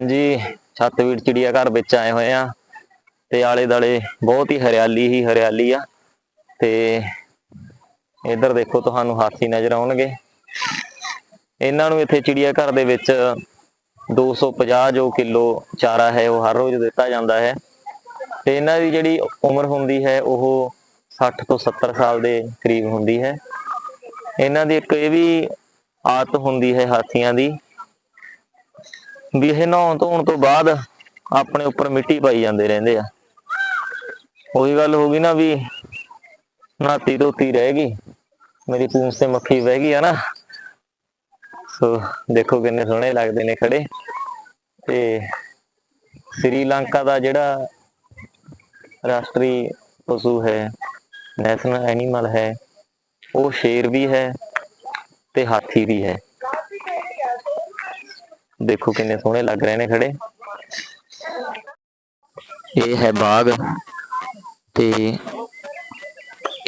ਜੀ ਛੱਤਵੀੜ ਚਿੜੀਆ ਘਰ ਵਿੱਚ ਆਏ ਹੋਏ ਆ ਤੇ ਆਲੇ ਦਾਲੇ ਬਹੁਤ ਹੀ ਹਰਿਆਲੀ ਹੀ ਹਰਿਆਲੀ ਆ ਤੇ ਇੱਧਰ ਦੇਖੋ ਤੁਹਾਨੂੰ ਹਾਥੀ ਨਜ਼ਰ ਆਉਣਗੇ। ਇਹਨਾਂ ਨੂੰ ਇੱਥੇ ਚਿੜੀਆ ਘਰ ਦੇ ਵਿੱਚ 250 ਜੋ ਕਿਲੋ ਚਾਰਾ ਹੈ, ਉਹ ਹਰ ਰੋਜ਼ ਦਿੱਤਾ ਜਾਂਦਾ ਹੈ ਤੇ ਇਹਨਾਂ ਦੀ ਜਿਹੜੀ ਉਮਰ ਹੁੰਦੀ ਹੈ, ਉਹ 60 ਤੋਂ 70 ਸਾਲ ਦੇ ਕਰੀਬ ਹੁੰਦੀ ਹੈ। ਇਹਨਾਂ ਦੀ ਇੱਕ ਇਹ ਵੀ ਆਦਤ ਹੁੰਦੀ ਹੈ ਹਾਥੀਆਂ ਦੀ ਵੀ ਇਹ ਨਹਾਉਣ ਧੋਣ ਤੋਂ ਬਾਅਦ ਆਪਣੇ ਉੱਪਰ ਮਿੱਟੀ ਪਾਈ ਜਾਂਦੇ ਰਹਿੰਦੇ ਆ। ਉਹੀ ਗੱਲ ਹੋ ਗਈ ਨਾ ਵੀ ਨਾਤੀ ਧੋਤੀ ਰਹਿ ਗਈ। ਮੇਰੀ ਪੂੰਛ ਤੇ ਮੱਖੀ ਬਹਿ ਗਈ ਆ ਨਾ। ਸੋ ਦੇਖੋ ਕਿੰਨੇ ਸੋਹਣੇ ਲੱਗਦੇ ਨੇ ਖੜੇ। ਤੇ ਸ੍ਰੀਲੰਕਾ ਦਾ ਜਿਹੜਾ ਰਾਸ਼ਟਰੀ ਪਸ਼ੂ ਹੈ ਨੈਸ਼ਨਲ ਐਨੀਮਲ ਹੈ, ਉਹ ਸ਼ੇਰ ਵੀ ਹੈ ਤੇ ਹਾਥੀ ਵੀ ਹੈ। ਦੇਖੋ ਕਿੰਨੇ ਸੋਹਣੇ ਲੱਗ ਰਹੇ ਨੇ ਖੜੇ। ਇਹ ਹੈ ਬਾਗ ਤੇ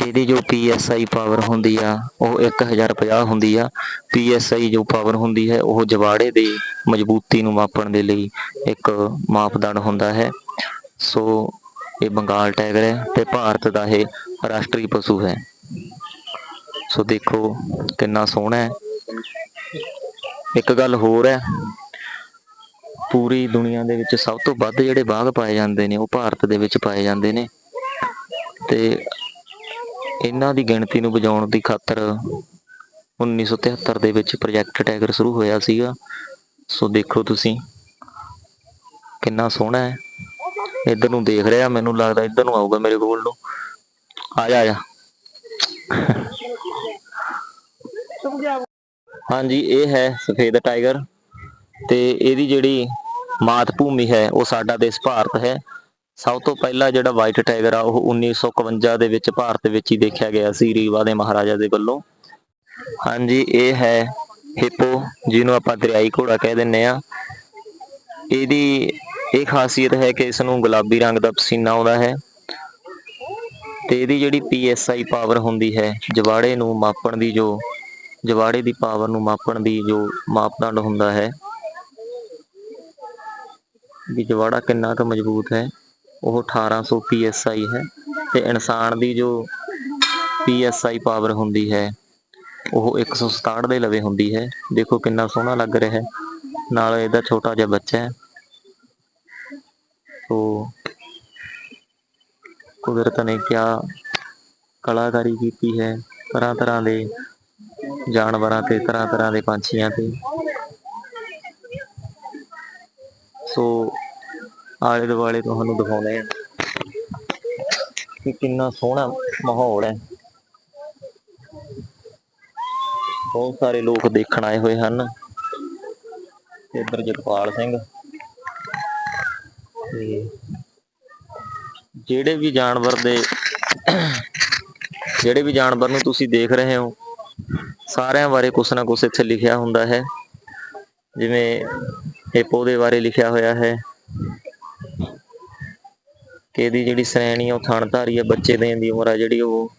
ਇਹਦੀ ਜੋ PSI ਪਾਵਰ ਹੁੰਦੀ ਆ, ਉਹ 1050 ਹੁੰਦੀ ਆ। PSI ਜੋ ਪਾਵਰ ਹੁੰਦੀ ਹੈ, ਉਹ ਜਵਾੜੇ ਦੀ ਮਜ਼ਬੂਤੀ ਨੂੰ ਮਾਪਣ ਦੇ ਲਈ ਇੱਕ ਮਾਪਦੰਡ ਹੁੰਦਾ ਹੈ। ਸੋ ਇਹ ਬੰਗਾਲ ਟਾਈਗਰ ਹੈ ਤੇ ਭਾਰਤ ਦਾ ਇਹ ਰਾਸ਼ਟਰੀ ਪਸ਼ੂ ਹੈ। ਸੋ ਦੇਖੋ ਕਿੰਨਾ ਸੋਹਣਾ ਹੈ। ਇੱਕ ਗੱਲ ਹੋਰ ਹੈ ਪੂਰੀ ਦੁਨੀਆ ਦੇ ਵਿੱਚ ਸਭ ਤੋਂ ਵੱਧ ਜਿਹੜੇ ਬਾਘ ਪਾਏ ਜਾਂਦੇ ਨੇ ਉਹ ਭਾਰਤ ਦੇ ਵਿੱਚ ਪਾਏ ਜਾਂਦੇ ਨੇ। ਤੇ ਇਹਨਾਂ ਦੀ ਗਿਣਤੀ ਨੂੰ ਵਜਾਉਣ ਦੀ ਖਾਤਰ 1973 ਦੇ ਵਿੱਚ ਪ੍ਰੋਜੈਕਟ ਟਾਈਗਰ ਸ਼ੁਰੂ ਹੋਇਆ ਸੀਗਾ। ਸੋ ਦੇਖੋ ਤੁਸੀਂ ਕਿੰਨਾ ਸੋਹਣਾ ਹੈ। ਇੱਧਰ ਨੂੰ ਦੇਖ ਰਿਹਾ ਮੈਨੂੰ ਲੱਗਦਾ ਇੱਧਰ ਨੂੰ ਆਊਗਾ ਮੇਰੇ ਕੋਲ ਨੂੰ। ਆ ਜਾ ਆ ਜਾ। ਹਾਂਜੀ ਇਹ ਹੈ ਸਫੇਦ ਟਾਈਗਰ ਤੇ ਇਹਦੀ ਜਿਹੜੀ ਮਾਤ ਭੂਮੀ ਹੈ, ਉਹ ਸਾਡਾ ਦੇਸ਼ ਭਾਰਤ ਹੈ। ਸਭ ਤੋਂ ਪਹਿਲਾਂ ਜਿਹੜਾ ਵਾਈਟ ਟਾਈਗਰ ਆ, ਉਹ 1951 ਦੇ ਵਿੱਚ ਭਾਰਤ ਵਿੱਚ ਹੀ ਦੇਖਿਆ ਗਿਆ ਸੀ, ਰੀਵਾ ਦੇ ਮਹਾਰਾਜਾ ਦੇ ਵੱਲੋਂ। ਹਾਂਜੀ, ਇਹ ਹੈ ਹਿਪੋ, ਜਿਹਨੂੰ ਆਪਾਂ ਦਰਿਆਈ ਘੋੜਾ ਕਹਿ ਦਿੰਨੇ ਆ। ਇਹਦੀ ਇਹ ਖਾਸੀਅਤ ਹੈ ਕਿ ਇਸ ਨੂੰ ਗੁਲਾਬੀ ਰੰਗ ਦਾ ਪਸੀਨਾ ਆਉਂਦਾ ਹੈ ਤੇ ਇਹਦੀ ਜਿਹੜੀ PSI ਪਾਵਰ ਹੁੰਦੀ ਹੈ, ਜਵਾੜੇ ਨੂੰ ਮਾਪਣ ਦੀ ਜੋ, ਜਵਾੜੇ ਦੀ ਪਾਵਰ ਨੂੰ ਮਾਪਣ ਦੀ ਜੋ ਮਾਪਦੰਡ ਹੁੰਦਾ ਹੈ ਵੀ ਜਵਾੜਾ ਕਿੰਨਾ ਕੁ ਮਜ਼ਬੂਤ ਹੈ। ਉਹ 1800 PSI ਹੈ ਤੇ ਇਨਸਾਨ ਦੀ ਜੋ PSI ਪਾਵਰ ਹੁੰਦੀ ਹੈ, ਉਹ 167 ਦੇ ਲਵੇ ਹੁੰਦੀ ਹੈ। ਦੇਖੋ ਕਿੰਨਾ ਸੋਹਣਾ ਲੱਗ ਰਿਹਾ ਹੈ। ਨਾਲ ਇਹਦਾ ਛੋਟਾ ਜਿਹਾ ਬੱਚਾ ਹੈ। ਸੋ ਕੁਦਰਤ ਨੇ ਕਿਆ ਕਲਾਕਾਰੀ ਕੀਤੀ ਹੈ। ਤਰ੍ਹਾਂ ਤਰ੍ਹਾਂ ਦੇ ਜਾਨਵਰਾਂ ਤੇ, ਤਰ੍ਹਾਂ ਤਰ੍ਹਾਂ ਦੇ ਪੰਛੀਆਂ ਤੇ। ਸੋ ਆਲੇ ਦੁਆਲੇ ਤੁਹਾਨੂੰ ਦਿਖਾਉਂਦੇ ਆ ਕਿ ਕਿੰਨਾ ਸੋਹਣਾ ਮਾਹੌਲ ਹੈ। ਬਹੁਤ ਸਾਰੇ ਲੋਕ ਦੇਖਣ ਆਏ ਹੋਏ ਹਨ। ਇੱਧਰ ਜਗਪਾਲ ਸਿੰਘ ਤੇ ਜਿਹੜੇ ਵੀ ਜਾਨਵਰ ਦੇ ਜਿਹੜੇ ਵੀ ਜਾਨਵਰ ਨੂੰ ਤੁਸੀਂ ਦੇਖ ਰਹੇ ਹੋ, ਸਾਰਿਆਂ ਬਾਰੇ ਕੁਛ ਨਾ ਕੁਛ ਇੱਥੇ ਲਿਖਿਆ ਹੁੰਦਾ ਹੈ। ਜਿਵੇਂ ਇਹ ਪੌਦੇ ਬਾਰੇ ਲਿਖਿਆ ਹੋਇਆ ਹੈ ਕਿ ਇਹਦੀ ਜਿਹੜੀ ਸ਼੍ਰੇਣੀ ਆ, ਉਹ ਥਣਧਾਰੀ ਆ, ਬੱਚੇ ਦੇਣ ਦੀ ਉਮਰ ਆ ਜਿਹੜੀ ਉਹ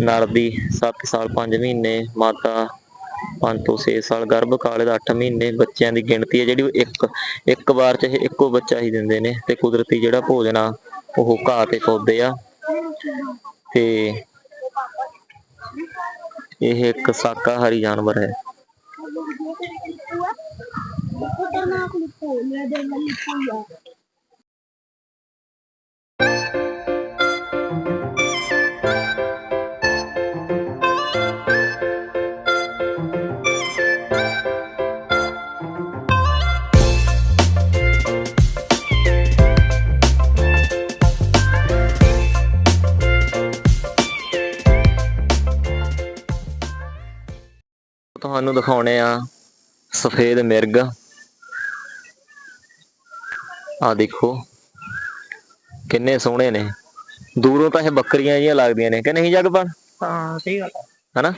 ਨਰ ਦੀ 7 ਸਾਲ 5 ਮਹੀਨੇ, ਮਾਤਾ 5 ਤੋਂ 6 ਸਾਲ, ਗਰਭ ਕਾਲ ਦਾ 8 ਮਹੀਨੇ, ਬੱਚਿਆਂ ਦੀ ਗਿਣਤੀ ਹੈ ਜਿਹੜੀ ਉਹ ਇੱਕ ਇੱਕ ਵਾਰ ਚ ਇਹ ਇੱਕੋ ਬੱਚਾ ਹੀ ਦਿੰਦੇ ਨੇ ਤੇ ਕੁਦਰਤੀ ਜਿਹੜਾ ਭੋਜਨ ਆ, ਉਹ ਘਾਹ ਤੇ ਪੌਦੇ ਆ ਤੇ ਇਹ ਇੱਕ ਸ਼ਾਕਾਹਾਰੀ ਜਾਨਵਰ ਹੈ। ਤੁਹਾਨੂੰ ਦਿਖਾਉਣੇ ਆ ਸਫੇਦ ਮਿਰਗ। ਆ ਦੇਖੋ। ਕਿੰਨੇ ਸੋਹਣੇ ਨੇ। ਦੂਰੋਂ ਤਾਂ ਇਹ ਬੱਕਰੀਆਂ ਜਿਹੀਆਂ ਲੱਗਦੀਆਂ ਨੇ। ਕਿ ਨਹੀਂ ਜਗਪਾਲ ਹਾਂ ਸਹੀ ਗੱਲ ਹਨਾ?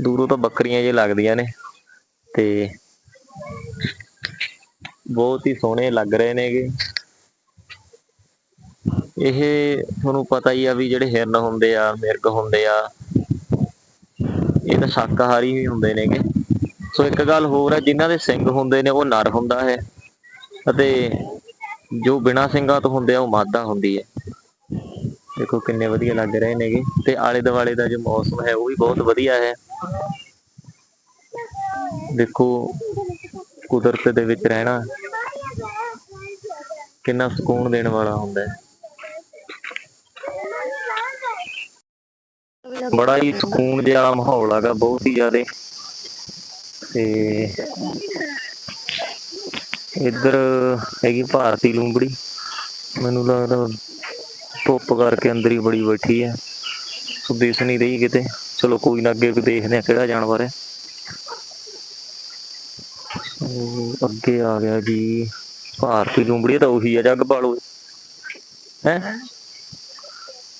ਦੂਰੋਂ ਤਾਂ ਬੱਕਰੀਆਂ ਜਿਹੀਆਂ ਲੱਗਦੀਆਂ ਨੇ। ਤੇ ਬਹੁਤ ਹੀ ਸੋਹਣੇ ਲੱਗ ਰਹੇ ਨੇਗੇ। ਇਹ ਤੁਹਾਨੂੰ ਪਤਾ ਹੀ ਆ ਵੀ ਜਿਹੜੇ ਹਿਰਨ ਹੁੰਦੇ ਆ ਮਿਰਗ ਹੁੰਦੇ ਆ ਇਹ ਤਾਂ ਸ਼ਾਕਾਹਾਰੀ ਹੀ ਹੁੰਦੇ ਨੇਗੇ। ਸੋ ਇੱਕ ਗੱਲ ਹੋਰ ਹੈ ਜਿਨ੍ਹਾਂ ਦੇ ਸਿੰਗ ਹੁੰਦੇ ਨੇ ਉਹ ਨਰ ਹੁੰਦਾ ਹੈ। ਅਤੇ ਜੋ ਬਿਨਾ ਸਿੰਘਾਂ ਤੋਂ ਹੁੰਦੇ ਆ, ਉਹ ਮਾਦਾ ਹੁੰਦੀ ਹੈ। ਦੇਖੋ ਕਿੰਨੇ ਵਧੀਆ ਲੱਗ ਰਹੇ ਨੇਗੇ। ਤੇ ਆਲੇ ਦੁਆਲੇ ਦਾ ਜੋ ਮੌਸਮ ਹੈ, ਉਹ ਵੀ ਬਹੁਤ ਵਧੀਆ ਹੈ। ਦੇਖੋ, ਕੁਦਰਤ ਦੇ ਵਿੱਚ ਰਹਿਣਾ ਕਿੰਨਾ ਸਕੂਨ ਦੇਣ ਵਾਲਾ ਹੁੰਦਾ ਹੈ। ਬੜਾ ਹੀ ਸਕੂਨ ਜਿਹਾ ਮਾਹੌਲ ਹੈਗਾ, ਬਹੁਤ ਹੀ ਜ਼ਿਆਦਾ। ਤੇ ਇੱਧਰ ਹੈਗੀ ਭਾਰਤੀ ਲੂੰਬੜੀ। ਮੈਨੂੰ ਲੱਗਦਾ ਧੁੱਪ ਕਰਕੇ ਅੰਦਰ ਹੀ ਬੜੀ ਬੈਠੀ ਹੈ। ਸੋ ਦਿਸ ਨਹੀਂ ਰਹੀ ਕਿਤੇ। ਚਲੋ ਕੋਈ ਨਾ ਅੱਗੇ ਦੇਖਦੇ ਆ ਕਿਹੜਾ ਜਾਨਵਰ ਹੈ। ਅੱਗੇ ਆ ਗਿਆ ਜੀ। ਭਾਰਤੀ ਲੂੰਬੜੀ ਤਾਂ ਉਹੀ ਆ ਜੱਗ ਪਾਲੋ। ਹੈ?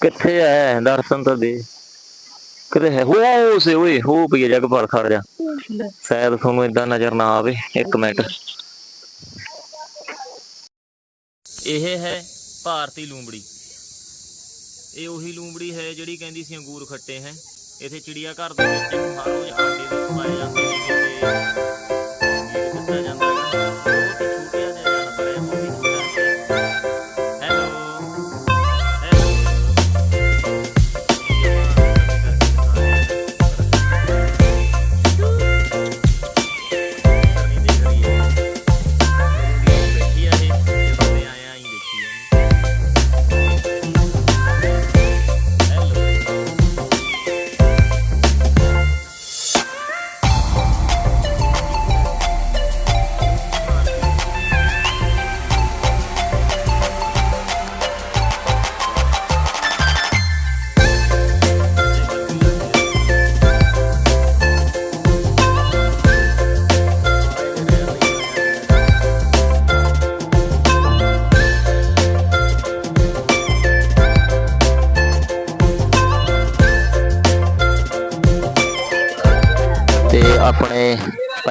ਕਿੱਥੇ ਹੈ? ਦਰਸ਼ਨ ਤਾਂ ਦੇ। ਕਿਤੇ ਹੈ? ਹੋ ਸੇ ਓਏ ਹੋ ਪਈ ਆ ਜਗਪਾਲ ਖੜ ਜਾ। ਸ਼ਾਇਦ ਤੁਹਾਨੂੰ ਇਦਾਂ ਨਜ਼ਰ ਨਾ ਆਵੇ। ਇੱਕ ਮਿੰਟ। ਇਹ ਹੈ ਭਾਰਤੀ ਲੂੰਬੜੀ। ਇਹ ਉਹੀ ਲੂੰਬੜੀ ਹੈ ਜਿਹੜੀ ਕਹਿੰਦੀ ਸੀ ਅੰਗੂਰ ਖੱਟੇ ਹੈ। ਇਥੇ ਚਿੜੀਆ ਘਰ ਦੇ ਵਿੱਚ ਹਰ ਰੋਜ਼ ਆਂਡੇ ਦੇ ਖਵਾਏ ਜਾਂਦੇ ਨੇ। ਤੇ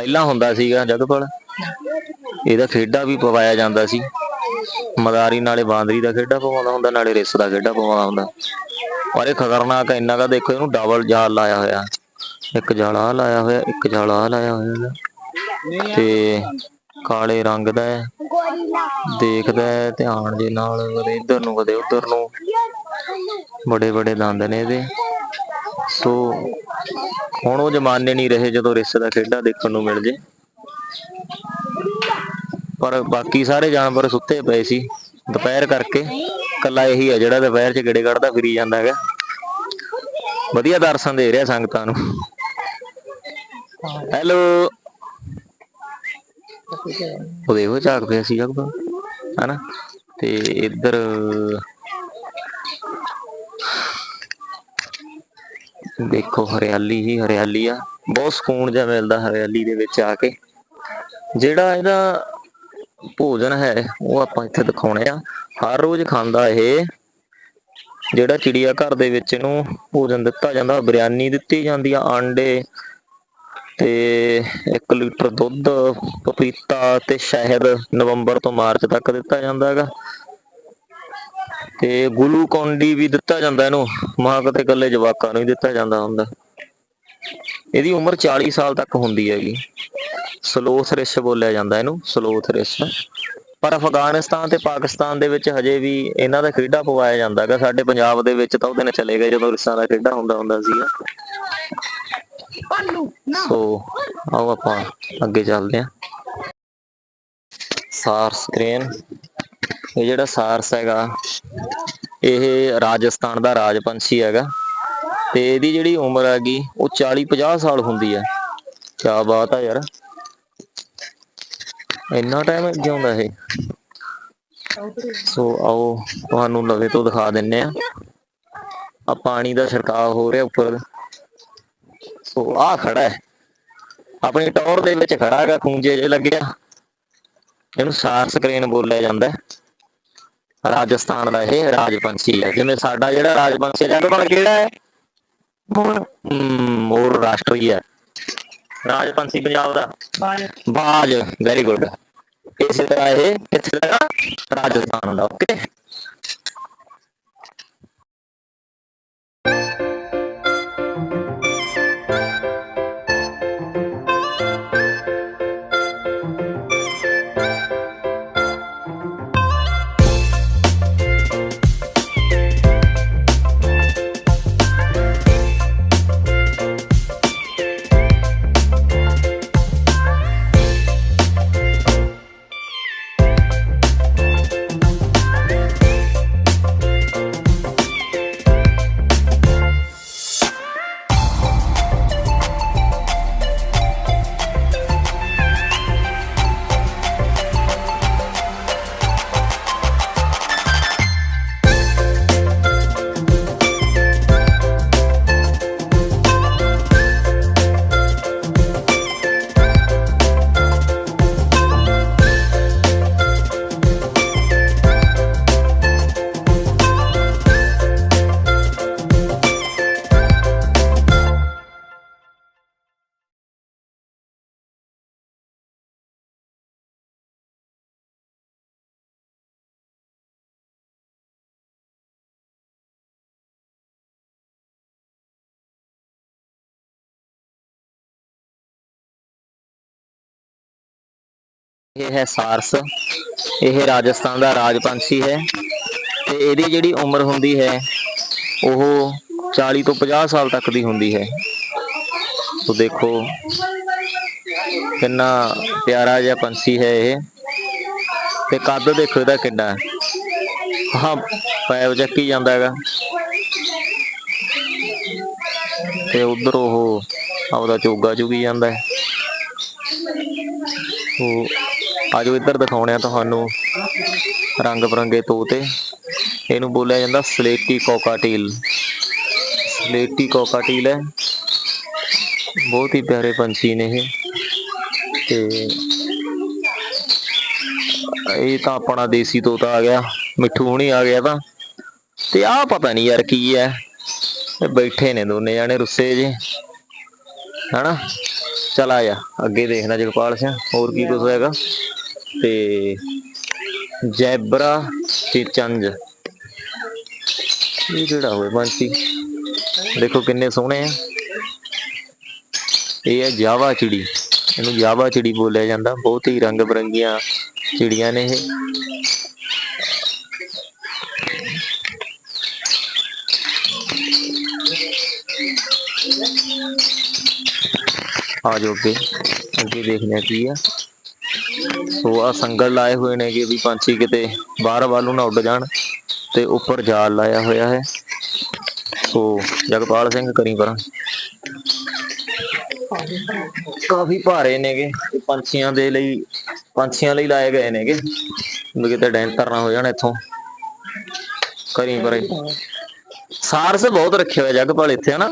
ਪਹਿਲਾਂ ਹੁੰਦਾ ਸੀਗਾ ਜਗਪਲ ਇਹਦਾ ਖੇਡਾ ਵੀ ਪਵਾਇਆ ਜਾਂਦਾ ਸੀ। ਮਦਾਰੀ ਨਾਲੇ ਬਾਂਦਰੀ ਦਾ ਖੇਡਾ ਪਵਾਉਂਦਾ ਹੁੰਦਾ, ਨਾਲੇ ਰਿਸ ਦਾ ਖੇਡਾ ਪਵਾਉਂਦਾ ਹੁੰਦਾ। ਪਰ ਇਹ ਖਤਰਨਾਕ ਇੰਨਾ ਕਾ ਦੇਖੋ ਇਹਨੂੰ ਡਬਲ ਜਾਲ ਲਾਇਆ ਹੋਇਆ। ਇੱਕ ਜਾਲ ਆਹ ਲਾਇਆ ਹੋਇਆ, ਇੱਕ ਜਾਲ ਆਹ ਲਾਇਆ ਹੋਇਆ ਤੇ ਕਾਲੇ ਰੰਗ ਦਾ ਹੈ, ਦੇਖਦਾ ਹੈ ਧਿਆਨ ਦੇ ਨਾਲ, ਕਦੇ ਇੱਧਰ ਨੂੰ, ਕਦੇ ਉੱਧਰ ਨੂੰ। ਬੜੇ ਬੜੇ ਦੰਦ ਨੇ ਇਹਦੇ। ਸੋ ਹੁਣ ਉਹ ਜ਼ਮਾਨੇ ਨਹੀਂ ਰਹੇ ਜਦੋਂ ਰਿਸ ਦਾ ਖੇਡਾ ਦੇਖਣ ਨੂੰ ਮਿਲ ਜੇ। ਪਰ ਬਾਕੀ ਸਾਰੇ ਜਾਨਵਰ ਸੁੱਤੇ ਪਏ ਸੀ, ਦੁਪਹਿਰ ਕਰਕੇ। ਕੱਲਾ ਇਹੀ ਹੈ ਜਿਹੜਾ ਦੁਪਹਿਰ 'ਚ ਗੇੜੇ ਕੱਢਦਾ, ਫਿਰੀ ਜਾਂਦਾ ਹੈਗਾ। ਵਧੀਆ ਦਰਸ਼ਨ ਦੇ ਰਿਹਾ ਸੰਗਤਾਂ ਨੂੰ। ਹੈਲੋ। ਉਹ ਦੇਖੋ ਝਾਕ ਪਿਆ ਸੀ ਜਗਪਾ ਹਨਾ? ਤੇ ਇੱਧਰ ਦੇਖੋ ਹਰਿਆਲੀ ਹੀ ਹਰਿਆਲੀ ਆ। ਬਹੁਤ ਸਕੂਨ ਜਿਹਾ ਮਿਲਦਾ ਹਰਿਆਲੀ ਦੇ ਵਿੱਚ ਆ ਕੇ। ਜਿਹੜਾ ਇਹਦਾ ਭੋਜਨ ਹੈ, ਉਹ ਆਪਾਂ ਇੱਥੇ ਦਿਖਾਉਣੇ ਆ। ਹਰ ਰੋਜ਼ ਖਾਂਦਾ ਇਹ। ਜਿਹੜਾ ਚਿੜੀਆ ਘਰ ਦੇ ਵਿੱਚ ਇਹਨੂੰ ਭੋਜਨ ਦਿੱਤਾ ਜਾਂਦਾ, ਬਿਰਿਆਨੀ ਦਿੱਤੀ ਜਾਂਦੀ ਆ, ਆਂਡੇ ਤੇ 1 ਲੀਟਰ ਦੁੱਧ, ਪਪੀਤਾ ਤੇ ਸ਼ਹਿਦ ਨਵੰਬਰ ਤੋਂ ਮਾਰਚ ਤੱਕ ਦਿੱਤਾ ਜਾਂਦਾ ਹੈਗਾ। ਤੇ ਗਲੂਕੋਨ-ਡੀ ਵੀ ਦਿੱਤਾ ਜਾਂਦਾ ਇਹਨੂੰ, ਮਾਂ ਕਿਤੇ ਇਕੱਲੇ ਜਵਾਕਾਂ ਨੂੰ ਹੀ ਦਿੱਤਾ ਜਾਂਦਾ ਹੁੰਦਾ। ਇਹਦੀ ਉਮਰ 40 ਸਾਲ ਤੱਕ ਹੁੰਦੀ ਹੈਗੀ। ਸਲੋਥ ਰਿਸ਼ ਬੋਲਿਆ ਜਾਂਦਾ ਇਹਨੂੰ, ਸਲੋਥ ਰਿਸ਼। ਪਰ ਅਫਗਾਨਿਸਤਾਨ ਤੇ ਪਾਕਿਸਤਾਨ ਦੇ ਵਿੱਚ ਹਜੇ ਵੀ ਇਹਨਾਂ ਦਾ ਖੇਡਾ ਪਵਾਇਆ ਜਾਂਦਾ ਹੈਗਾ। ਸਾਡੇ ਪੰਜਾਬ ਦੇ ਵਿੱਚ ਤਾਂ ਉਹਦੇ ਨਾਲ ਚਲੇ ਗਏ ਜਦੋਂ ਰਿਸਾਂ ਦਾ ਖੇਡਾ ਹੁੰਦਾ ਹੁੰਦਾ ਸੀਗਾ। ਸੋ, ਆਓ ਆਪਾਂ ਅੱਗੇ ਚੱਲਦੇ ਹਾਂ। ਸਾਰਸ ਕ੍ਰੇਨ ਇਹ ਜਿਹੜਾ ਸਾਰਸ ਹੈਗਾ, ਇਹ ਰਾਜਸਥਾਨ ਦਾ ਰਾਜ ਪੰਛੀ ਹੈਗਾ। ਤੇ ਇਹਦੀ ਜਿਹੜੀ ਉਮਰ ਹੈਗੀ, ਉਹ 40 50 ਸਾਲ ਹੁੰਦੀ ਹੈ। ਕੀ ਬਾਤ ਆ ਯਾਰ। ਇੰਨਾ ਟਾਈਮ ਜਿਉਂਦਾ ਇਹ? ਸੋ ਆਓ, ਤੁਹਾਨੂੰ ਲਵੇ ਤੋਂ ਦਿਖਾ ਦਿੰਨੇ ਆ। ਆ ਪਾਣੀ ਦਾ ਛਿੜਕਾਅ ਹੋ ਰਿਹਾ ਉੱਪਰ। ਸੋ ਆ ਖੜਾ ਹੈ। ਆਪਣੀ ਟੌਰ ਦੇ ਵਿੱਚ ਖੜਾ ਹੈਗਾ, ਖੂੰਜੇ ਜੇ ਲੱਗਿਆ ਇਹਨੂੰ ਸਾਰ ਸਕਰੀਨ ਬੋਲਿਆ ਜਾਂਦਾ ਰਾਜਸਥਾਨ ਦਾ ਇਹ ਰਾਜ ਪੰਛੀ ਹੈ। ਜਿਵੇਂ ਸਾਡਾ ਜਿਹੜਾ ਰਾਜ ਪੰਛੀ ਹੈ ਜਗਪਾਲ ਕਿਹੜਾ ਹੈ? ਮੋਰ ਰਾਸ਼ਟਰੀ ਹੈ ਰਾਜ ਪੰਛੀ ਪੰਜਾਬ ਦਾ। ਬਾਜ। ਵੈਰੀ ਗੁੱਡ ਇਸੇ ਤਰ੍ਹਾਂ ਇਹ ਕਿੱਥੇ ਦਾ ਰਾਜਸਥਾਨ ਦਾ ਓਕੇ ਇਹ ਹੈ ਸਾਰਸ। ਇਹ ਰਾਜਸਥਾਨ ਦਾ ਰਾਜ ਪੰਛੀ ਹੈ ਤੇ ਇਹਦੀ ਜਿਹੜੀ ਉਮਰ ਹੁੰਦੀ ਹੈ, ਉਹ 40 ਤੋਂ 50 ਸਾਲ ਤੱਕ ਦੀ ਹੁੰਦੀ ਹੈ। ਤੋ ਦੇਖੋ ਕਿੰਨਾ ਪਿਆਰਾ ਜਿਹਾ ਪੰਛੀ ਹੈ ਇਹ। ਤੇ ਕੱਦ ਦੇਖੋ ਇਹਦਾ ਕਿੰਨਾ ਹੈ। ਹਾਂ, ਪੈਰ ਚੱਕੀ ਜਾਂਦਾ ਹੈਗਾ। ਤੇ ਉਧਰ ਉਹ ਆਪਦਾ ਚੋਗਾ ਚੁਗੀ ਜਾਂਦਾ ਹੈ। ਉਹ ਆਜੋ ਇੱਧਰ ਦਿਖਾਉਣੇ ਆ ਤੁਹਾਨੂੰ ਰੰਗ ਬਰੰਗੇ ਤੋਤੇ। ਇਹਨੂੰ ਬੋਲਿਆ ਜਾਂਦਾ ਸਲੇਟੀ ਕੋਕਾਟੀਲ। ਸਲੇਟੀ ਕੋਕਾਟੀਲ ਹੈ। ਬਹੁਤ ਹੀ ਪਿਆਰੇ ਪੰਛੀ ਨੇ ਇਹ। ਤੇ ਇਹ ਤਾਂ ਆਪਣਾ ਦੇਸੀ ਤੋਤਾ ਆ ਗਿਆ। ਮਿੱਠੂ ਹੁਣੀ ਆ ਗਿਆ ਤਾਂ। ਤੇ ਆਹ ਪਤਾ ਨਹੀਂ ਯਾਰ ਕੀ ਹੈ। ਇਹ ਬੈਠੇ ਨੇ ਦੋਨੇ ਜਾਣੇ ਰੁੱਸੇ ਜੇ। ਹਨਾ? ਚਲ ਆ ਜਾ। ਅੱਗੇ ਦੇਖਣਾ ਜਗਪਾਲ ਸਿੰਘ। ਹੋਰ ਕੀ ਕੁਝ ਹੈਗਾ? ਤੇ ਜੈਬਰਾ ਚਿਚੰਜ ਇਹ ਜਿਹੜਾ ਹੋਵੇ ਪੰਛੀ ਦੇਖੋ ਕਿੰਨੇ ਸੋਹਣੇ ਆ। ਇਹ ਹੈ ਜਾਵਾ ਚਿੜੀ। ਇਹਨੂੰ ਜਾਵਾ ਚਿੜੀ ਬੋਲਿਆ ਜਾਂਦਾ। ਬਹੁਤ ਹੀ ਰੰਗ ਬਰੰਗੀਆਂ ਚਿੜੀਆਂ ਨੇ ਇਹ। ਆ ਜਾਓ ਅੱਗੇ। ਅੱਗੇ ਦੇਖਦੇ ਆ ਕੀ ਆ। ਸੋ ਆ ਸੰਗਲ ਲਾਏ ਹੋਏ ਨੇ ਕਿ ਵੀ ਪੰਛੀ ਕਿਤੇ ਬਾਹਰ ਵੱਲ ਨਾ ਉੱਡ ਜਾਣ ਤੇ ਉੱਪਰ ਜਾਲ ਲਾਇਆ ਹੋਇਆ ਹੈ। ਸੋ ਜਗਪਾਲ ਸਿੰਘ ਕਰੀ ਪਰਾਂ। ਕਾਫੀ ਭਾਰੇ ਨੇਗੇ। ਪੰਛੀਆਂ ਦੇ ਲਈ, ਪੰਛੀਆਂ ਲਈ ਲਾਏ ਗਏ ਨੇਗੇ। ਵੀ ਕਿਤੇ ਡੈਂਟਰ ਨਾ ਹੋ ਜਾਣ ਇੱਥੋਂ। ਕਰੀ ਪਰੇ ਸਾਰਸ ਬਹੁਤ ਰੱਖੇ ਹੋਏ ਜਗਪਾਲ ਇੱਥੇ, ਹਨਾ?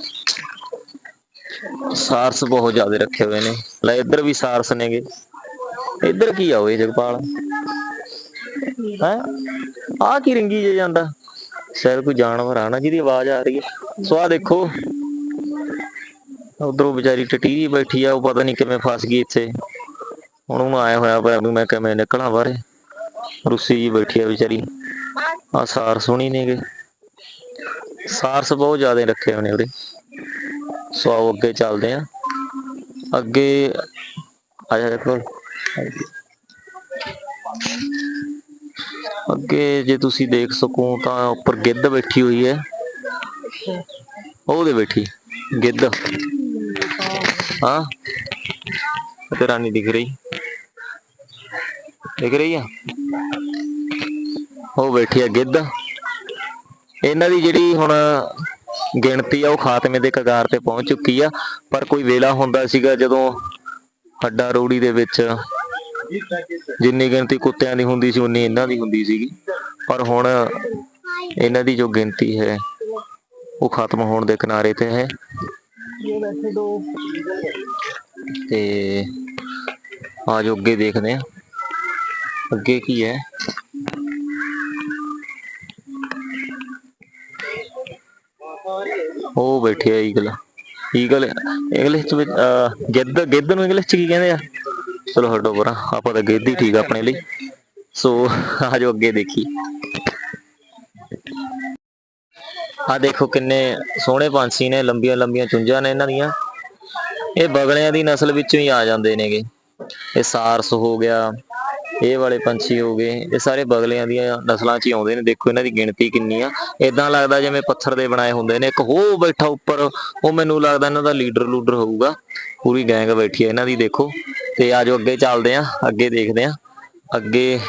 ਸਾਰਸ ਬਹੁਤ ਜ਼ਿਆਦਾ ਰੱਖੇ ਹੋਏ ਨੇ। ਲੈ, ਇੱਧਰ ਵੀ ਸਾਰਸ ਨੇਗੇ। ਇੱਧਰ ਕੀ ਆ ਓਏ ਜਗਪਾਲ? ਹੈ? ਆ ਕੀ ਰਿੰਗੀ ਜੇ ਜਾਂਦਾ? ਸ਼ਾਇਦ ਕੋਈ ਜਾਨਵਰ ਆ ਜਿਹਦੀ ਆਵਾਜ਼ ਆ ਰਹੀ ਹੈ। ਸੋ ਆ ਦੇਖੋ। ਉਧਰੋਂ ਵਿਚਾਰੀ ਟਟੀਰੀ ਬੈਠੀ ਆ, ਉਹ ਪਤਾ ਨਹੀਂ ਕਿਵੇਂ ਫਸ ਗਈ ਇੱਥੇ। ਹੁਣ ਉਹਨੂੰ ਆਇਆ ਹੋਇਆ ਪਰ ਵੀ ਮੈਂ ਕਿਵੇਂ ਨਿਕਲਾਂ ਬਾਹਰੇ। ਰੁੱਸੀ ਜੀ ਬੈਠੀ ਆ ਵਿਚਾਰੀ। ਆ ਸਾਰ ਸੁਣੀ ਨੇਗੇ ਸਾਰਸ ਬਹੁਤ ਜ਼ਿਆਦਾ ਰੱਖੇ ਹੋਏ ਨੇ ਉਰੇ ਸੋ ਅੱਗੇ ਚੱਲਦੇ ਆ ਅੱਗੇ ਆ ਜਾ ਦੇਖੋ ਅੱਗੇ ਜੇ ਤੁਸੀਂ ਦੇਖ ਸਕੋ ਤਾਂ ਉੱਪਰ ਗਿੱਧ ਬੈਠੀ ਹੋਈ ਹੈ। ਉਹਦੇ ਬੈਠੀ, ਗਿੱਧ। ਹਾਂ। ਤੇ ਰਾਣੀ ਦਿਖ ਰਹੀ। ਦਿਖ ਰਹੀ ਆ? ਉਹ ਬੈਠੀ ਆ ਗਿੱਧ। ਇਹਨਾਂ ਦੀ ਜਿਹੜੀ ਹੁਣ ਗਿਣਤੀ ਆ, ਉਹ ਖਾਤਮੇ ਦੇ ਕਗਾਰ ਤੇ ਪਹੁੰਚ ਚੁੱਕੀ ਆ। ਪਰ ਕੋਈ ਵੇਲਾ ਹੁੰਦਾ ਸੀਗਾ ਜਦੋਂ ਹੱਡਾ ਰੋੜੀ ਦੇ ਵਿੱਚ ਜਿੰਨੀ ਗਿਣਤੀ ਕੁੱਤਿਆਂ ਦੀ ਹੁੰਦੀ ਸੀ ਉਨੀ ਇਹਨਾਂ ਦੀ ਹੁੰਦੀ ਸੀਗੀ। ਪਰ ਹੁਣ ਇਹਨਾਂ ਦੀ ਜੋ ਗਿਣਤੀ ਹੈ ਉਹ ਖਤਮ ਹੋਣ ਦੇ ਕਿਨਾਰੇ ਤੇ ਹੈ। ਤੇ ਆਜੋ ਅੱਗੇ ਦੇਖਦੇ ਆ ਅੱਗੇ ਕੀ ਹੈ? ਉਹ ਬੈਠੀ ਆ ਈਗਲ। ਈਗਲ ਇੰਗਲਿਸ਼ ਚ ਵਿੱਚ, ਅਹ, ਗਿੱਧ ਗਿੱਧ ਨੂੰ ਇੰਗਲਿਸ਼ ਚ ਕੀ ਕਹਿੰਦੇ ਆ? ਚਲੋ ਹਟੋ ਪਰਾਂ, ਆਪਾਂ ਤਾਂ ਗਿੱਧ ਠੀਕ ਆ ਆਪਣੇ ਲਈ। ਸੋ, ਆਜੋ ਅੱਗੇ ਦੇਖੀ। ਆ ਦੇਖੋ ਕਿੰਨੇ ਸੋਹਣੇ ਪੰਛੀ ਨੇ, ਲੰਬੀਆਂ ਲੰਬੀਆਂ ਚੁੰਝਾਂ ਨੇ ਇਹਨਾਂ ਦੀਆਂ। ਇਹ ਬਗਲਿਆਂ ਦੀ ਨਸਲ ਵਿੱਚੋਂ ਹੀ ਆ ਜਾਂਦੇ ਨੇਗੇ। ਇਹ ਸਾਰਸ ਹੋ ਗਿਆ, ਇਹ ਵਾਲੇ ਪੰਛੀ ਹੋ ਗਏ, ਇਹ ਸਾਰੇ ਬਗਲਿਆਂ ਦੀਆਂ ਨਸਲਾਂ 'ਚ ਹੀ ਆਉਂਦੇ ਨੇ। ਦੇਖੋ ਇਹਨਾਂ ਦੀ ਗਿਣਤੀ ਕਿੰਨੀ ਆ। ਇਦਾਂ ਲੱਗਦਾ ਜਿਵੇਂ ਪੱਥਰ ਦੇ ਬਣਾਏ ਹੁੰਦੇ ਨੇ। ਇੱਕ ਹੋ ਬੈਠਾ ਉੱਪਰ, ਉਹ ਮੈਨੂੰ ਲੱਗਦਾ ਇਹਨਾਂ ਦਾ ਲੀਡਰ ਲੂਡਰ ਹੋਊਗਾ। ਪੂਰੀ ਗੈਂਗ ਬੈਠੀ ਹੈ ਇਹਨਾਂ ਦੀ, ਦੇਖੋ। ਤੇ ਆਜੋ ਅੱਗੇ ਚੱਲਦੇ ਆ, ਅੱਗੇ ਦੇਖਦੇ ਆ। ਅੱਗੇ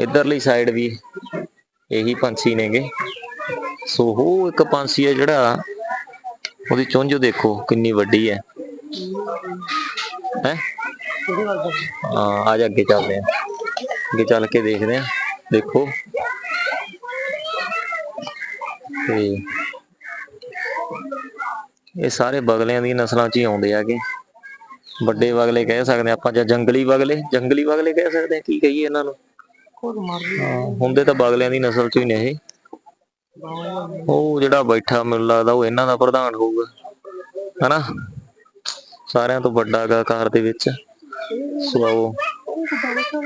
ਇਧਰਲੀ ਸਾਈਡ ਵੀ ਇਹੀ ਪੰਛੀ ਨੇਗੇ। ਸੋ ਉਹ ਇੱਕ ਪੰਛੀ ਹੈ ਜਿਹੜਾ ਉਹਦੀ ਚੁੰਝ ਦੇਖੋ, ਕਿੰਨੀ ਵੱਡੀ ਹੈ। ਹੈ? ਆ ਜਾ ਅੱਗੇ ਚੱਲਦੇ ਆ। ਅੱਗੇ ਚੱਲ ਕੇ ਦੇਖਦੇ ਆ, ਦੇਖੋ। ਤੇ ਇਹ ਸਾਰੇ ਬਗਲਿਆਂ ਦੀ ਨਸਲਾਂ 'ਚ ਹੀ ਆਉਂਦੇ ਆਗੇ ਵੱਡੇ ਬਗਲੇ ਕਹਿ ਸਕਦੇ ਆਪਾਂ ਜਾਂ ਜੰਗਲੀ ਬਗਲੇ ਜੰਗਲੀ ਬਗਲੇ ਕਹਿ ਸਕਦੇ ਆ ਕੀ ਕਹੀਏ ਇਹਨਾਂ ਨੂੰ? ਹੁੰਦੇ ਤਾਂ ਬਗਲਿਆਂ ਦੀ ਨਸਲ 'ਚ ਹੀ ਨੇ ਇਹ। ਉਹ ਜਿਹੜਾ ਬੈਠਾ ਮੈਨੂੰ ਲੱਗਦਾ ਉਹ ਇਹਨਾਂ ਦਾ ਪ੍ਰਧਾਨ ਹੋਊਗਾ ਹਨਾ? ਸਾਰਿਆਂ ਤੋਂ ਵੱਡਾ ਗਾ ਕਾਰ ਦੇ ਵਿੱਚ। ਸੋ ਆਓ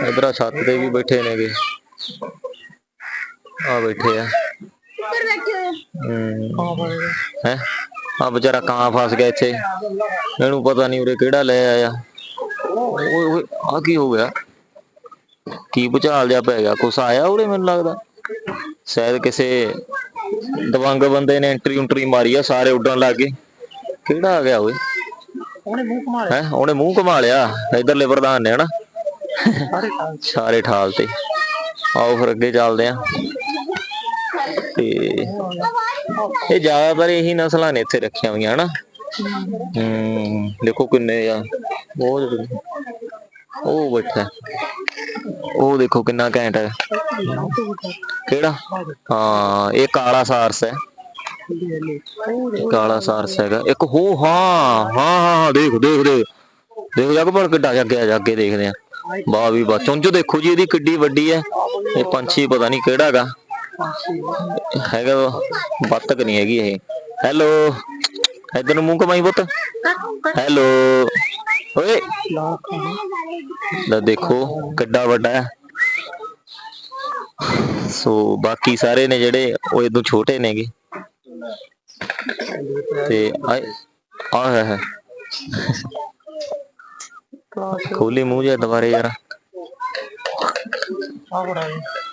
ਇਧਰ ਛੱਤ ਤੇ ਵੀ ਬੈਠੇ ਨੇਗੇ। ਆ ਬੈਠੇ ਆ। ਹੈ? ਆ ਵਿਚਾਰਾ ਕਾਂ ਫਸ ਗਿਆ ਇੱਥੇ। ਇਹਨੂੰ ਪਤਾ ਨਹੀਂ ਉਰੇ ਕਿਹੜਾ ਲੈ ਆਇਆ। ਓਏ ਓਏ ਆ ਕੀ ਹੋ ਗਿਆ? ਕੀ ਭੁਚਾਲ ਜਿਹਾ ਪੈ ਗਿਆ? ਕੁਛ ਆਇਆ ਉਹਦੇ ਮੈਨੂੰ ਲੱਗਦਾ? ਸ਼ਾਇਦ ਕਿਸੇ ਦਵੰਗ ਬੰਦੇ ਨੇ ਐਂਟਰੀ ਉਂਟਰੀ ਮਾਰੀ ਆ ਸਾਰੇ ਉੱਡਣ ਲੱਗ ਗਏ। ਕਿਹੜਾ ਆ ਗਿਆ ਓਏ? ਉਹਨੇ ਮੂੰਹ ਘੁਮਾ ਹੈ? ਉਹਨੇ ਮੂੰਹ ਘੁਮਾ ਲਿਆ? ਇਧਰਲੇ ਪ੍ਰਧਾਨ ਨੇ ਹਨਾ? ਸਾਰੇ ਠਾਲ ਤੇ। ਆਓ ਫਿਰ ਅੱਗੇ ਚੱਲਦੇ ਆ। ਤੇ ਇਹ ਜ਼ਿਆਦਾਤਰ ਇਹੀ ਨਸਲਾਂ ਨੇ ਇੱਥੇ ਰੱਖੀਆਂ ਹੋਈਆਂ, ਹਨਾ? ਹੂੰ, ਦੇਖੋ ਕਿੰਨੇ ਆ। ਬਹੁਤ ਉਹ ਬੈਠਾ। ਉਹ ਦੇਖੋ ਕਿੰਨਾ ਘੈਂਟ ਹੈ। ਕਿਹੜਾ? ਹਾਂ, ਇਹ ਕਾਲਾ ਸਾਰਸ ਹੈ। ਕਾਲਾ ਸਾਰਸ ਹੈਗਾ। ਇੱਕ ਹੋ, ਹਾਂ ਹਾਂ ਹਾਂ ਦੇਖ ਦੇਖ ਦੇਖ। ਦੇਖ ਜਾ ਪਰ ਕਿੱਡਾ ਜੱਗਿਆ ਜੱਗੇ ਦੇਖਦੇ ਆ। ਵਾਹ ਵੀ ਵਾਹ, ਚੁੰਝ ਦੇਖੋ ਜੀ, ਇਹਦੀ ਕਿੱਡੀ ਵੱਡੀ ਹੈ। ਇਹ ਪੰਛੀ ਪਤਾ ਨਹੀਂ ਕਿਹੜਾ ਹੈਗਾ। ਹੈਗਾ ਵਾ, ਬੱਤਕ ਨਹੀਂ ਹੈਗੀ ਇਹ। ਹੈਲੋ ਇਧਰ ਨੂੰ ਮੂੰਹ ਕਮਾਈ ਪੁੱਤ। ਹੈਲੋ ਓਏ। ਲੈ ਦੇਖੋ ਕਿੱਡਾ ਵੱਡਾ ਹੈ। ਸੋ ਬਾਕੀ ਸਾਰੇ ਨੇ ਜਿਹੜੇ ਉਹ ਇਦੋਂ ਛੋਟੇ ਨੇਗੇ। ਤੇ ਆ ਆ ਹੈ ਹੈ। ਖੋਲੀ ਮੂੰਹ ਜਿਹਾ ਦੁਬਾਰੇ ਯਾਰ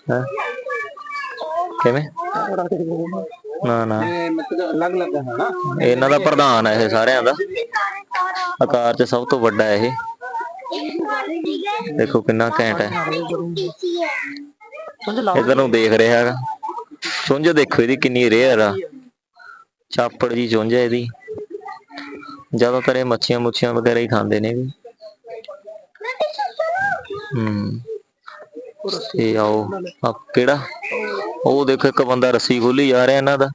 ਹੈਂ? ਕਿਵੇਂ? ਨਾ ਨਾ। ਅਲੱਗ ਅਲੱਗ ਹੈ ਨਾ ਇਹਨਾਂ ਦਾ ਪ੍ਰਧਾਨ ਹੈ ਇਹ ਸਾਰਿਆਂ ਦਾ। ਆਕਾਰ 'ਚ ਸਭ ਤੋਂ ਵੱਡਾ ਹੈ ਇਹ। ਦੇਖੋ ਕਿੰਨਾ ਘੈਂਟ ਹੈ। ਇਧਰ ਨੂੰ ਦੇਖ ਰਿਹਾ ਹੈਗਾ। ਚੁੰਝ ਦੇਖੋ ਇਹਦੀ ਕਿੰਨੀ ਰੇਅਰ ਆ। ਚਾਪੜ ਜੀ ਚੁੰਝ ਹੈ ਇਹਦੀ। ਜ਼ਿਆਦਾਤਰ ਇਹ ਮੱਛੀਆਂ ਮੁੱਛੀਆਂ ਵਗੈਰਾ ਹੀ ਖਾਂਦੇ ਨੇ ਵੀ। ਹੂੰ। ਤੇ ਆਓ ਆ ਕਿਹੜਾ? ਉਹ ਦੇਖੋ ਇੱਕ ਬੰਦਾ ਰੱਸੀ ਖੋਲੀ ਜਾ ਰਿਹਾ ਇਹਨਾਂ ਦਾ।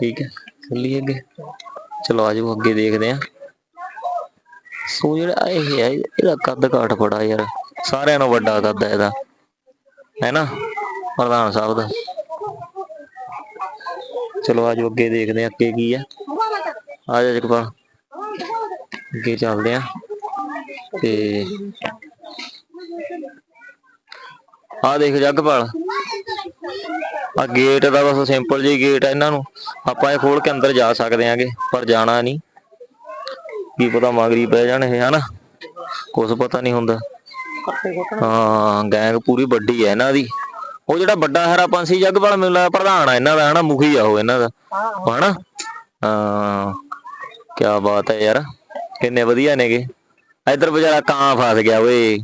ਠੀਕ ਹੈ ਚੱਲੀਏ ਅੱਗੇ। ਚਲੋ ਆਜੋ ਅੱਗੇ ਦੇਖਦੇ ਆ ਸੋ ਜਿਹੜਾ ਇਹ ਹੈ, ਇਹਦਾ ਕੱਦ ਕਾਠ ਬੜਾ ਯਾਰ। ਸਾਰਿਆਂ ਨਾਲੋਂ ਵੱਡਾ ਕੱਦ ਹੈ ਇਹਦਾ। ਹੈ ਨਾ? ਪ੍ਰਧਾਨ ਸਾਹਿਬ ਦਾ। ਚਲੋ ਆਜੋ ਅੱਗੇ ਦੇਖਦੇ ਆ ਅੱਗੇ ਕੀ ਆ ਆ ਜਾ ਜਗਪਾਲ। ਅੱਗੇ ਚੱਲਦੇ ਆ ਤੇ ਆਹ ਦੇਖ ਜਗਪਾਲ ਆ ਗੇਟ ਦਾ ਬਸ ਸਿੰਪਲ ਜਿਹੀ ਗੇਟ ਆ ਇਹਨਾਂ ਨੂੰ। ਆਪਾਂ ਇਹ ਖੋਲ ਕੇ ਅੰਦਰ ਜਾ ਸਕਦੇ ਆਂਗੇ, ਪਰ ਜਾਣਾ ਨਹੀਂ। ਕੀ ਪਤਾ ਮਗਰੀ ਪੈ ਜਾਣ ਇਹ, ਹਨਾ? ਕੁਝ ਪਤਾ ਨਹੀਂ ਹੁੰਦਾ। ਹਾਂ, ਗੈਂਗ ਪੂਰੀ ਵੱਡੀ ਹੈ ਇਹਨਾਂ ਦੀ। ਉਹ ਜਿਹੜਾ ਵੱਡਾ ਹਰਾ ਪੰਛੀ ਜਗਪਾਲ ਮੈਨੂੰ ਲੱਗਦਾ ਪ੍ਰਧਾਨ ਆ ਇਹਨਾਂ ਦਾ, ਹਨਾ? ਮੁਖੀ ਆ ਉਹ ਇਹਨਾਂ ਦਾ। ਹਾਂ ਹਨਾ? ਹਾਂ ਕੀ ਬਾਤ ਹੈ ਯਾਰ। ਕਿੰਨੇ ਵਧੀਆ ਨੇਗੇ। ਇਧਰ ਵਿਚਾਰਾ ਕਾਂ ਫਸ ਗਿਆ, ਓਏ।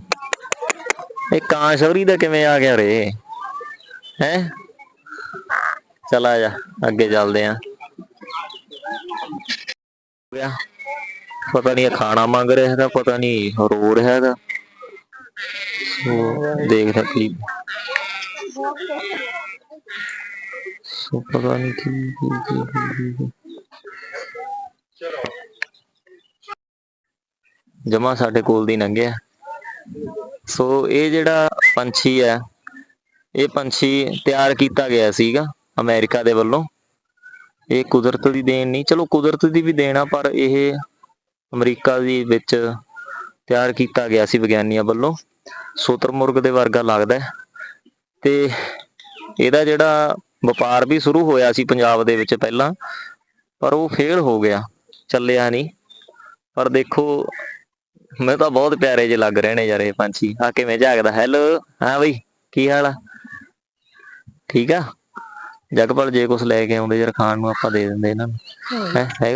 ਇਹ ਕਾਂ ਸ਼ੌਰੀ ਦਾ ਕਿਵੇਂ ਆ ਗਿਆ ਰੇ? ਹੈ? ਚਲਾ ਜਾ, ਅੱਗੇ ਚੱਲਦੇ ਆ। ਗਿਆ। ਪਤਾ ਨਹੀਂ ਖਾਣਾ ਮੰਗ ਰਿਹਾ ਹੈਗਾ, ਪਤਾ ਨਹੀਂ ਰੋ ਰਿਹਾ ਹੈਗਾ। ਸੋ ਦੇਖਦਾ ਕੀ ਸੋ ਪਤਾ ਨਹੀਂ ਕੀ ਕੀ ਕੀ ਜਮਾ ਸਾਡੇ ਕੋਲ ਦੀ ਲੰਘਿਆ ਸੋ ਇਹ ਜਿਹੜਾ ਪੰਛੀ ਹੈ, ਇਹ ਪੰਛੀ ਤਿਆਰ ਕੀਤਾ ਗਿਆ ਸੀਗਾ ਅਮਰੀਕਾ ਦੇ ਵੱਲੋਂ। ਇਹ ਕੁਦਰਤ ਦੀ ਦੇਣ ਨਹੀਂ, ਚਲੋ ਕੁਦਰਤ ਦੀ ਵੀ ਦੇਣ ਆ, ਪਰ ਇਹ ਅਮਰੀਕਾ ਦੀ ਵਿੱਚ ਤਿਆਰ ਕੀਤਾ ਗਿਆ ਸੀ ਵਿਗਿਆਨੀਆਂ ਵੱਲੋਂ। ਸ਼ੁਤਰਮੁਰਗ ਦੇ ਵਰਗਾ ਲੱਗਦਾ ਤੇ ਇਹਦਾ ਜਿਹੜਾ ਵਪਾਰ ਵੀ ਸ਼ੁਰੂ ਹੋਇਆ ਸੀ ਪੰਜਾਬ ਦੇ ਵਿੱਚ ਪਹਿਲਾਂ, ਪਰ ਉਹ ਫੇਲ ਹੋ ਗਿਆ, ਚੱਲਿਆ ਨਹੀਂ। ਪਰ ਦੇਖੋ ਮੈਨੂੰ ਤਾਂ ਬਹੁਤ ਪਿਆਰੇ ਜਿਹੇ ਲੱਗ ਰਹੇ ਨੇ ਯਾਰ ਇਹ ਪੰਛੀ। ਆ ਕਿਵੇਂ ਝਾਕਦਾ ਹੈਲੋ ਹਾਂ ਬਈ ਕੀ ਹਾਲ ਆ? ਠੀਕ ਆ? ਜਗਪਾਲ ਜੇ ਕੁਝ ਲੈ ਕੇ ਆਉਂਦੇ ਯਾਰ ਖਾਣ ਨੂੰ ਆਪਾਂ ਦੇ ਦਿੰਦੇ ਇਹਨਾਂ ਨੂੰ। ਹੈ ਹੈਗਾ?